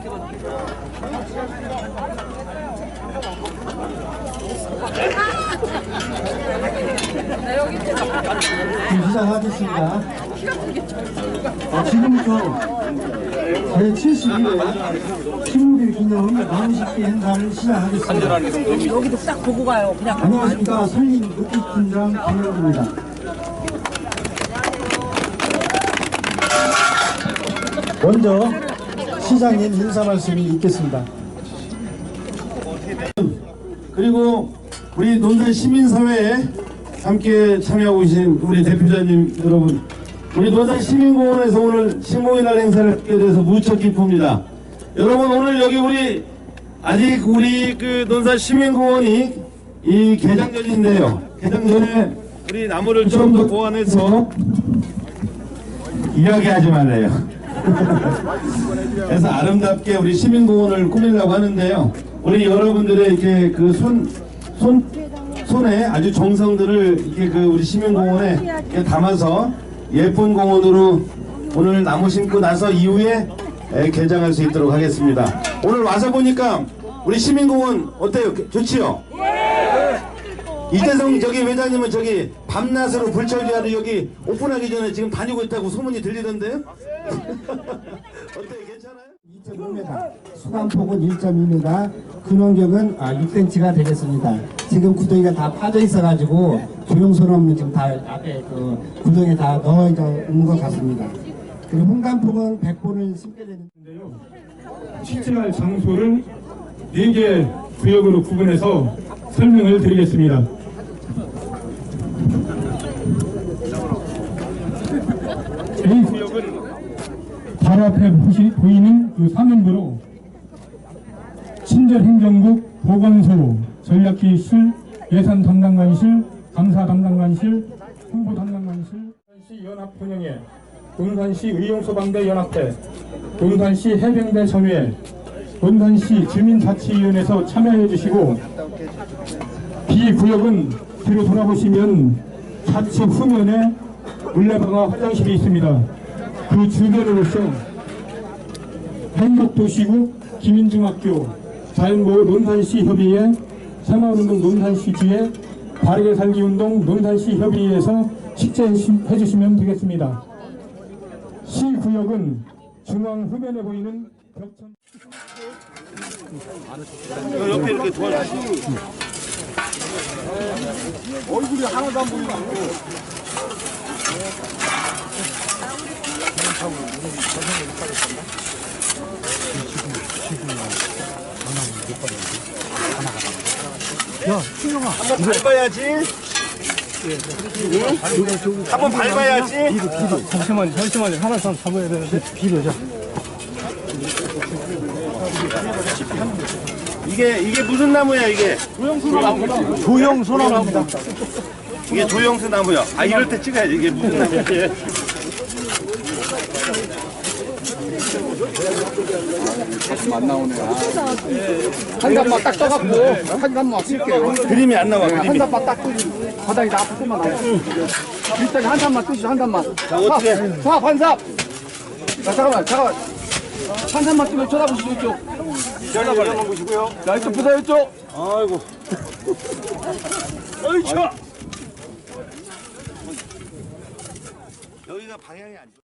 지금 시작하겠습니다. 아, 지금부터 제 71회 신무비 기념 나무식기 행사를 시작하겠습니다. 여기도 딱 보고 가요. 그냥 안녕하십니까. 설립 녹기팀장 김영입니다 먼저 시장님 인사 말씀이 있겠습니다. 그리고 우리 논산 시민사회에 함께 참여하고 계신 우리 대표자님 여러분 우리 논산 시민공원에서 오늘 식목일날 행사를 하게 돼서 무척 기쁩니다. 여러분 오늘 여기 우리 아직 우리 그 논산 시민공원이 이 개장 전인데요. 개장 전에 우리 나무를 좀 더 보완해서 이야기하지 말래요 그래서 아름답게 우리 시민공원을 꾸미려고 하는데요. 우리 여러분들의 이렇게 그 손, 손, 손에 아주 정성들을 이렇게 그 우리 시민공원에 담아서 예쁜 공원으로 오늘 나무 심고 나서 이후에 에, 개장할 수 있도록 하겠습니다. 오늘 와서 보니까 우리 시민공원 어때요? 좋지요? 이재성 저기 회장님은 저기 밤낮으로 불철주야로 여기 오픈하기 전에 지금 다니고 있다고 소문이 들리던데요? 어때요? 괜찮아요? 2.5m, 수감폭은 1.2m, 근원격은 아, 6cm가 되겠습니다. 지금 구덩이가 다 파져 있어가지고 조용소는 지금 다 앞에 그 구덩이에 다 넣어져 있는 것 같습니다. 그리고 홍감폭은 100본을 심게 되는데요. 취재할 장소를 4개 구역으로 구분해서 설명을 드리겠습니다. A 구역은 바로 앞에 보시, 보이는 그 화면부로 친절행정국 보건소, 전략기실, 예산 담당관실, 감사 담당관실, 홍보 담당관실, 논산시 연합본영회, 논산시 의용소방대 연합회, 논산시 해병대 섬유회, 논산시 주민자치위원회에서 참여해 주시고 B구역은 뒤로 돌아보시면 좌측 후면에 물레방아 화장실이 있습니다. 그 주변으로서 행복도시구 김인중학교 자연보호 논산시 협의회 새마을운동 논산시지회 바르게 살기 운동 논산시 협의회에서 식재해 주시면 되겠습니다. C구역은 중앙 후면에 보이는 벽천 옆에 이렇게 도와주시고 한번 밟아야지. 응? 한번 밟아야지. 잠시만요 잠시만요 하나 더 잡아야 되는데 비료죠 이게 이게 무슨 나무야 이게? 조형 소나무입니다 이게 조영수 나무야. 아 이럴 때 찍어야지 이게 무슨 나무야? 한 잔만 딱 떠갖고 한 잔만 쓸게요. 그림이 안 나와 한 그림이. 잔만 딱 뜨지. 바닥에 나 앞에만 나와. 일단 한 잔만 뜨시죠 한 잔만. 자 어떻게? 자 반삽. 자 잠깐만 잠깐만. 한 잔만 뜨면 쳐다보시죠 이쪽. 전화번호 보시고요. 자 이쪽 보세요 이쪽. 아이고. 어이차. 여기가 방향이 안 좋아.